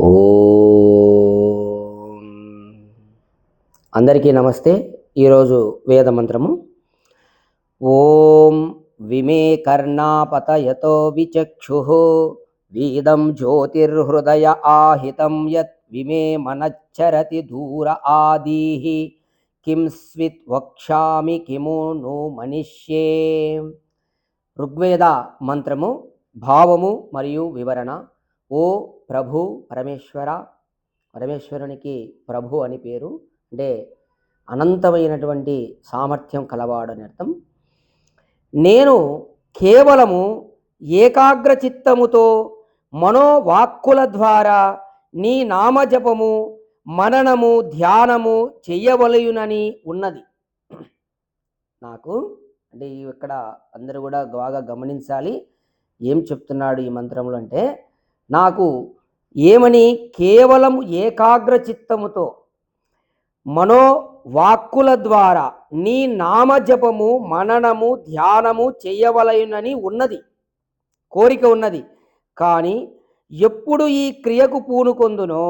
ఓం. అందరికీ నమస్తే. ఈరోజు వేద మంత్రము. ఓం విమే కర్ణాపతయతో విచక్షు. వీదం జ్యోతిర్హృదయ ఆహితం యత్ విమే మనచ్చరతి దూర ఆదీహి కిం స్విత్ వక్షామి కిము ను మనిష్యే. ఋగ్వేద మంత్రము భావము మరియు వివరణ. ఓ ప్రభు పరమేశ్వర పరమేశ్వరునికి ప్రభు అని పేరు. అంటే అనంతమైనటువంటి సామర్థ్యం కలవాడు అని అర్థం. నేను కేవలము ఏకాగ్ర చిత్తముతో మనోవాక్కుల ద్వారా నీ నామజపము మననము ధ్యానము చెయ్యవలయునని ఉన్నది. నాకు అంటే ఇక్కడ అందరూ కూడా బాగా గమనించాలి. ఏం చెప్తున్నాడు ఈ మంత్రంలో అంటే నాకు ఏమని కేవలం ఏకాగ్ర చిత్తముతో? మనో వాక్కుల ద్వారా నీ నామజపము మననము ధ్యానము చేయవలయునని ఉన్నది కోరిక ఉన్నది. కానీ ఎప్పుడు ఈ క్రియకు పూనుకొందునో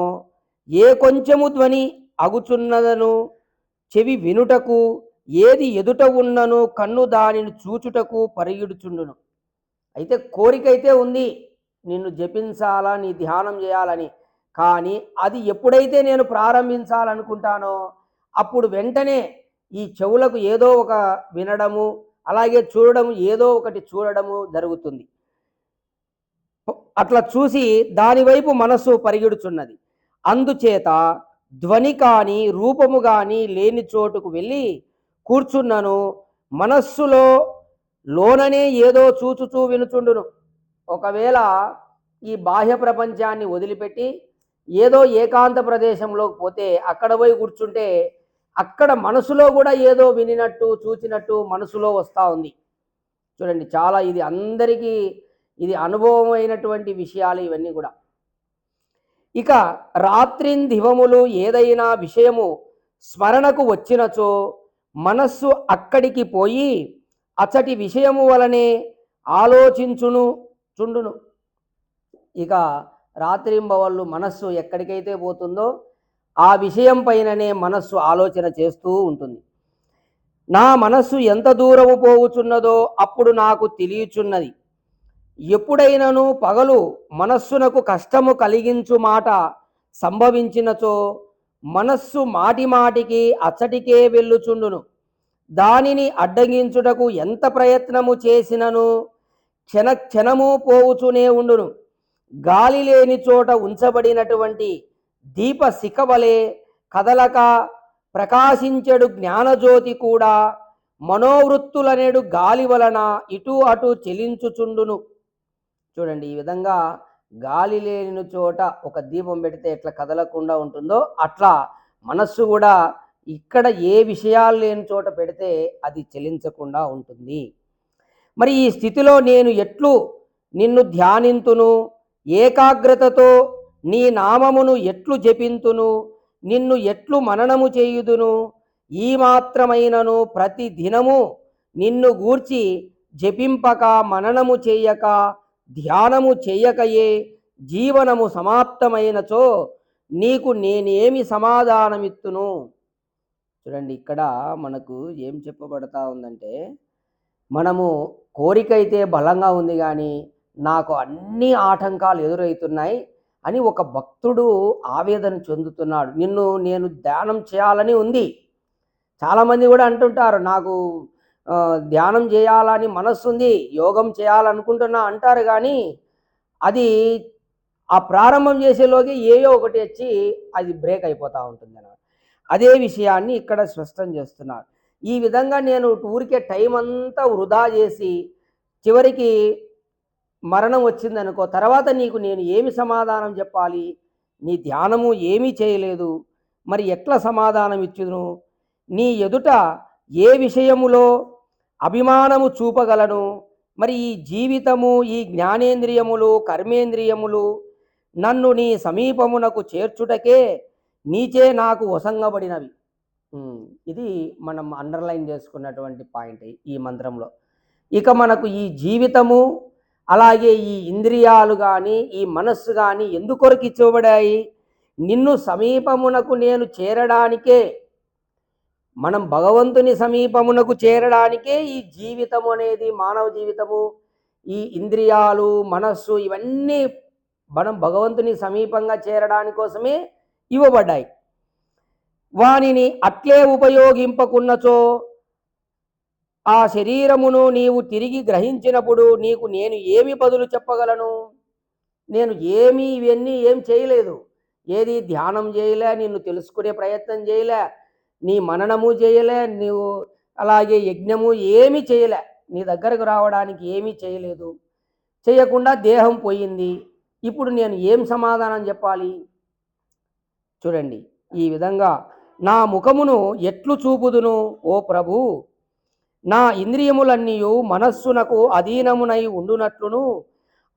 ఏ కొంచెము ధ్వని అగుచున్నదను చెవి వినుటకు ఏది ఎదుట ఉన్నను కన్ను దానిని చూచుటకు పరిగిడుచుండును. అయితే కోరిక అయితే ఉంది. నిన్ను జపించాలా నీ ధ్యానం చేయాలని. కానీ అది ఎప్పుడైతే నేను ప్రారంభించాలనుకుంటానో అప్పుడు వెంటనే ఈ చెవులకు ఏదో ఒక వినడము అలాగే చూడడము ఏదో ఒకటి చూడడము జరుగుతుంది. అట్లా చూసి దానివైపు మనస్సు పరిగెడుచున్నది. అందుచేత ధ్వని కానీ రూపము కానీ లేని చోటుకు వెళ్ళి కూర్చున్నను. మనస్సులో లోననే ఏదో చూచుచూ వినుచుండును. ఒకవేళ ఈ బాహ్య ప్రపంచాన్ని వదిలిపెట్టి ఏదో ఏకాంత ప్రదేశంలోకి పోతే అక్కడ పోయి కూర్చుంటే అక్కడ మనసులో కూడా ఏదో వినినట్టు చూచినట్టు మనసులో వస్తూ ఉంది. చూడండి చాలా ఇది అందరికీ ఇది అనుభవమైనటువంటి విషయాలు ఇవన్నీ కూడా. ఇక రాత్రిం దివములు ఏదైనా విషయము స్మరణకు వచ్చినచో మనస్సు అక్కడికి పోయి అచ్చటి విషయము వలనే ఆలోచించును చుండును. ఇక రాత్రింబవళ్ళు మనస్సు ఎక్కడికైతే పోతుందో ఆ విషయం పైననే మనస్సు ఆలోచన చేస్తూ ఉంటుంది. నా మనస్సు ఎంత దూరము పోవుచున్నదో అప్పుడు నాకు తెలియచున్నది. ఎప్పుడైనను పగలు మనస్సునకు కష్టము కలిగించు మాట సంభవించినచో మనస్సు మాటి మాటికి అచ్చటికే వెళ్ళుచుండును. దానిని అడ్డగించుటకు ఎంత ప్రయత్నము చేసినను క్షణ క్షణము పోవుచునే ఉండును. గాలి లేని చోట ఉంచబడినటువంటి దీప శిఖవలే కదలక ప్రకాశించెడు జ్ఞానజ్యోతి కూడా మనోవృత్తులనేడు గాలి వలన ఇటు అటు చెలించుచుండును. చూడండి ఈ విధంగా గాలి లేని చోట ఒక దీపం పెడితే ఎట్లా కదలకుండా ఉంటుందో అట్లా మనస్సు కూడా ఇక్కడ ఏ విషయాలు లేని చోట పెడితే అది చెలించకుండా ఉంటుంది. మరి ఈ స్థితిలో నేను ఎట్లు నిన్ను ధ్యానింతును? ఏకాగ్రతతో నీ నామమును ఎట్లు జపింతును? నిన్ను ఎట్లు మననము చేయుదును? ఈ మాత్రమైనను ప్రతి దినము నిన్ను గూర్చి జపింపక మననము చేయక ధ్యానము చేయకయే జీవనము సమాప్తమైనచో నీకు నేనేమి సమాధానమిత్తును? చూడండి ఇక్కడ మనకు ఏం చెప్పబడతా ఉందంటే మనము కోరిక అయితే బలంగా ఉంది కానీ నాకు అన్ని ఆటంకాలు ఎదురవుతున్నాయి అని ఒక భక్తుడు ఆవేదన చెందుతున్నాడు. నిన్ను నేను ధ్యానం చేయాలని ఉంది. చాలామంది కూడా అంటుంటారు నాకు ధ్యానం చేయాలని మనస్సు ఉంది యోగం చేయాలనుకుంటున్నా అంటారు కానీ అది ఆ ప్రారంభం చేసేలోకి ఏయో ఒకటి వచ్చి అది బ్రేక్ అయిపోతూ ఉంటుంది అన్నమాట అదే విషయాన్ని ఇక్కడ స్పష్టం చేస్తున్నాడు. ఈ విధంగా నేను ఊరికే టైం అంతా వృధా చేసి చివరికి మరణం వచ్చిందనుకో తర్వాత నీకు నేను ఏమి సమాధానం చెప్పాలి? నీ ధ్యానము ఏమీ చేయలేదు. మరి ఎట్లా సమాధానం ఇచ్చును నీ ఎదుట ఏ విషయములో అభిమానము చూపగలను? మరి ఈ జీవితము ఈ జ్ఞానేంద్రియములు కర్మేంద్రియములు నన్ను నీ సమీపమునకు చేర్చుటకే నీచే నాకు వసంగబడినవి. ఇది మనం అండర్లైన్ చేసుకున్నటువంటి పాయింట్ ఈ మంత్రంలో. ఇక మనకు ఈ జీవితము అలాగే ఈ ఇంద్రియాలు కానీ ఈ మనస్సు కానీ ఎందుకొరకు ఇచ్చబడాయి? నిన్ను సమీపమునకు నేను చేరడానికే మనం భగవంతుని సమీపమునకు చేరడానికే ఈ జీవితం అనేది మానవ జీవితము ఈ ఇంద్రియాలు మనస్సు ఇవన్నీ మనం భగవంతుని సమీపంగా చేరడాని కోసమే ఇవ్వబడ్డాయి. వానిని అట్లే ఉపయోగింపకున్నచో ఆ శరీరమును నీవు తిరిగి గ్రహించినప్పుడు నీకు నేను ఏమి బదులు చెప్పగలను? నేను ఏమీ ఇవన్నీ ఏం చేయలేదు. ఏది ధ్యానం చేయలే నిన్ను తెలుసుకునే ప్రయత్నం చేయలే నీ మననము చేయలే నీవు అలాగే యజ్ఞము ఏమీ చేయలే నీ దగ్గరకు రావడానికి ఏమీ చేయలేదు. చేయకుండా దేహం పోయింది. ఇప్పుడు నేను ఏం సమాధానం చెప్పాలి? చూడండి ఈ విధంగా నా ముఖమును ఎట్లు చూపుదును ఓ ప్రభు? నా ఇంద్రియములన్నీయు మనస్సునకు అధీనమునై ఉండునట్లును.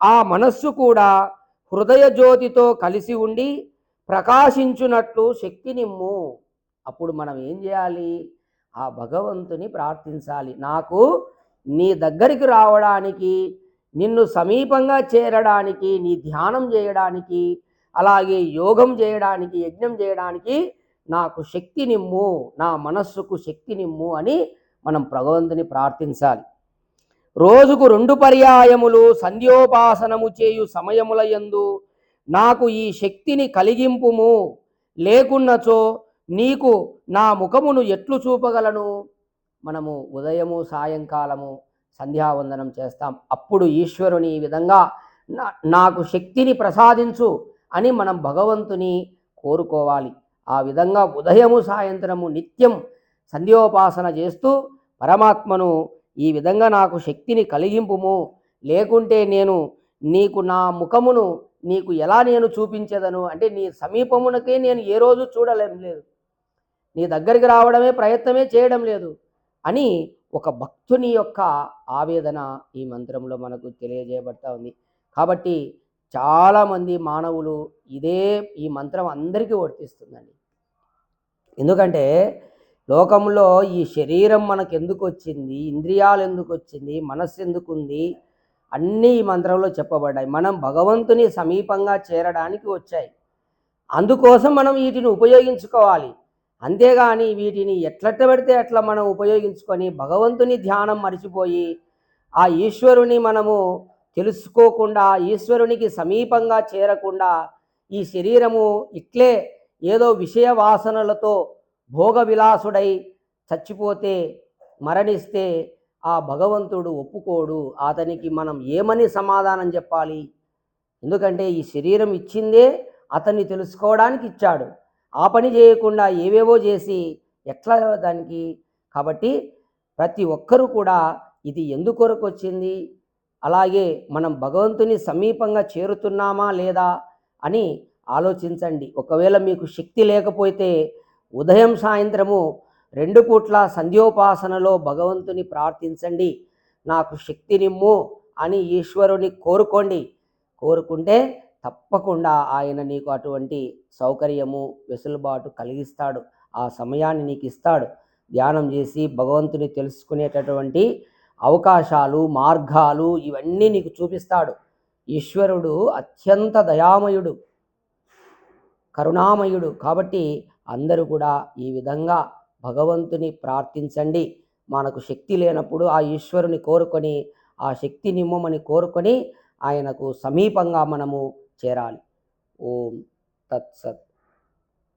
ఆ మనస్సు కూడా హృదయ జ్యోతితో కలిసి ఉండి ప్రకాశించునట్లు శక్తి నిమ్ము. అప్పుడు మనం ఏం చేయాలి? ఆ భగవంతుని ప్రార్థించాలి. నాకు నీ దగ్గరికి రావడానికి నిన్ను సమీపంగా చేరడానికి నీ ధ్యానం చేయడానికి అలాగే యోగం చేయడానికి యజ్ఞం చేయడానికి నాకు శక్తి నిమ్ము నా మనస్సుకు శక్తి నిమ్ము అని మనం భగవంతుని ప్రార్థించాలి. రోజుకు రెండు పర్యాయములు సంధ్యోపాసనము చేయు సమయముల యందు నాకు ఈ శక్తిని కలిగింపుము. లేకున్నచో నీకు నా ముఖమును ఎట్లు చూపగలను? మనము ఉదయము సాయంకాలము సంధ్యావందనం చేస్తాం. అప్పుడు ఈశ్వరుని ఈ విధంగా నా- నాకు శక్తిని ప్రసాదించు అని మనం భగవంతుని కోరుకోవాలి. ఆ విధంగా ఉదయము సాయంత్రము నిత్యం సంధ్యోపాసన చేస్తూ పరమాత్మను ఈ విధంగా నాకు శక్తిని కలిగింపుము. లేకుంటే నేను నీకు నా ముఖమును నీకు ఎలా నేను చూపించేదను? అంటే నీ సమీపమునకే నేను ఏ రోజు చూడలేం లేదు. నీ దగ్గరికి రావడమే ప్రయత్నమే చేయడం లేదు అని ఒక భక్తుని యొక్క ఆవేదన ఈ మంత్రంలో మనకు తెలియజేయబడతా ఉంది. కాబట్టి చాలామంది మానవులు ఇదే ఈ మంత్రం అందరికీ వర్తిస్తుందండి. ఎందుకంటే లోకంలో ఈ శరీరం మనకు ఎందుకు వచ్చింది ఇంద్రియాలు ఎందుకు వచ్చింది మనస్సు ఎందుకు ఉంది అన్నీ ఈ మంత్రంలో చెప్పబడ్డాయి. మనం భగవంతుని సమీపంగా చేరడానికి వచ్చాయి. అందుకోసం మనం వీటిని ఉపయోగించుకోవాలి. అంతేగాని వీటిని ఎట్లట్ట పెడితే అట్లా మనం ఉపయోగించుకొని భగవంతుని ధ్యానం మర్చిపోయి ఆ ఈశ్వరుని మనము తెలుసుకోకుండా ఈశ్వరునికి సమీపంగా చేరకుండా ఈ శరీరము ఇట్లే ఏదో విషయ వాసనలతో భోగ విలాసుడై చచ్చిపోతే మరణిస్తే ఆ భగవంతుడు ఒప్పుకోడు. అతనికి మనం ఏమని సమాధానం చెప్పాలి? ఎందుకంటే ఈ శరీరం ఇచ్చిందే అతన్ని తెలుసుకోవడానికి ఇచ్చాడు. ఆ పని చేయకుండా ఏవేవో చేసి ఎట్లా దానికి? కాబట్టి ప్రతి ఒక్కరూ కూడా ఇది ఎందుకొరకు వచ్చింది? అలాగే మనం భగవంతుని సమీపంగా చేరుతున్నామా లేదా అని ఆలోచించండి. ఒకవేళ మీకు శక్తి లేకపోతే ఉదయం సాయంత్రము రెండు పూట్ల సంధ్యోపాసనలో భగవంతుని ప్రార్థించండి. నాకు శక్తినిమ్ము అని ఈశ్వరుని కోరుకోండి. కోరుకుంటే తప్పకుండా ఆయన నీకు అటువంటి సౌకర్యము వెసులుబాటు కలిగిస్తాడు. ఆ సమయాన్ని నీకు ఇస్తాడు. ధ్యానం చేసి భగవంతుని తెలుసుకునేటటువంటి అవకాశాలు మార్గాలు ఇవన్నీ నీకు చూపిస్తాడు. ఈశ్వరుడు అత్యంత దయామయుడు. కరుణామయుడు. కాబట్టి అందరూ కూడా ఈ విధంగా భగవంతుని ప్రార్థించండి. మనకు శక్తి లేనప్పుడు ఆ ఈశ్వరుని కోరుకొని ఆ శక్తి నిమ్మమని కోరుకొని ఆయనకు సమీపంగా మనము చేరాలి. ఓం తత్సత్.